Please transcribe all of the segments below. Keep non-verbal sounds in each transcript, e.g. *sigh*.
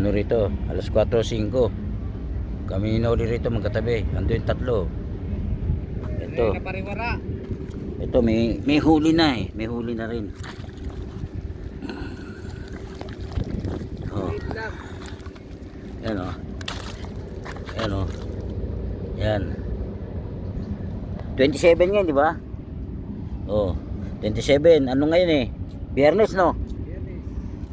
ano rito, alas 4.05. Kami ni Noli rito magkatabi. Ando yung tatlo. Ito, ito may, may huli na eh. May huli na rin. Oh, yan oh. Yan oh. Yan. 27 ngayon, di ba? Oh, 27. Ano ngayon eh? Biyernes, no?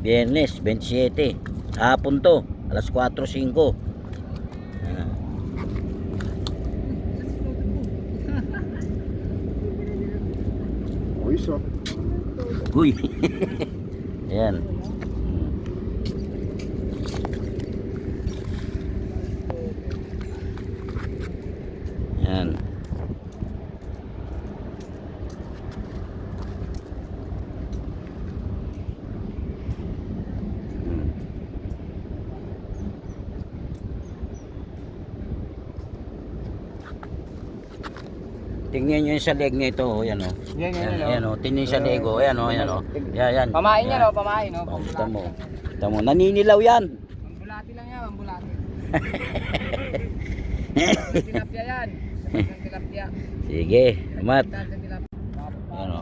Biyernes, 27. Hapon to. Alas 4.05. Ah. O isa. Uy. *laughs* Ayan. Tingnan nyo yung sa leg nito, oh, yan oh. Yan, yan, Yan, yan, yan, oh. Tingnan sa leg, oh. Yan, oh, yan, oh. Yan, yan. Pamain Yan. yan, oh, pamain, oh. Oh, kita mo. Kita mo. Naninilaw yan. Mambulati lang yan, mambulati. *laughs* tilapia yan. Tilapia. Sige, amat. Yan o.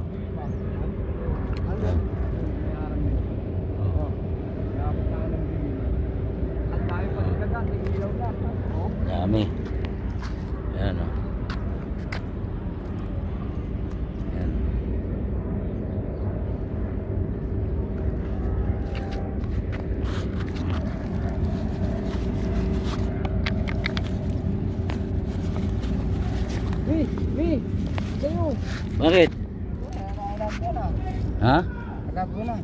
Ang tayo pa ng dagat, may ilaw na. Oh. Dami. Yan o. Yan. Mi, mi, kayo. Bakit? Ha? Alam ko na.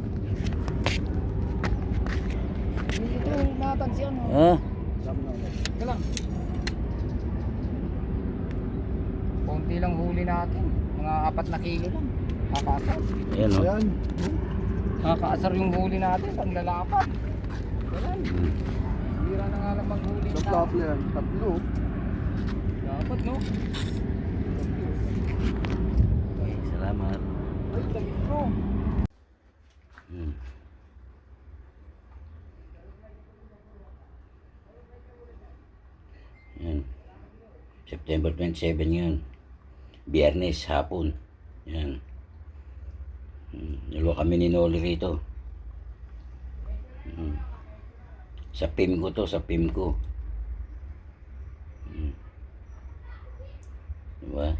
Ito yung natansiyan, oh. Oh. Ito lang. Konti lang huli natin. Mga apat na kilo lang. Kakaasar. Yan o. Ayan. Kakaasar yung huli natin. Pang lalapat. Ayan. Bira na nga lang maghuli. Sa yan. Tatlo. Dapat no? September 27 yun. Biyernes, hapon. Yan. Hmm. Dalawa kami ni Noli rito. Hmm. Sa PIM ko to, sa PIM ko. Hmm. Diba?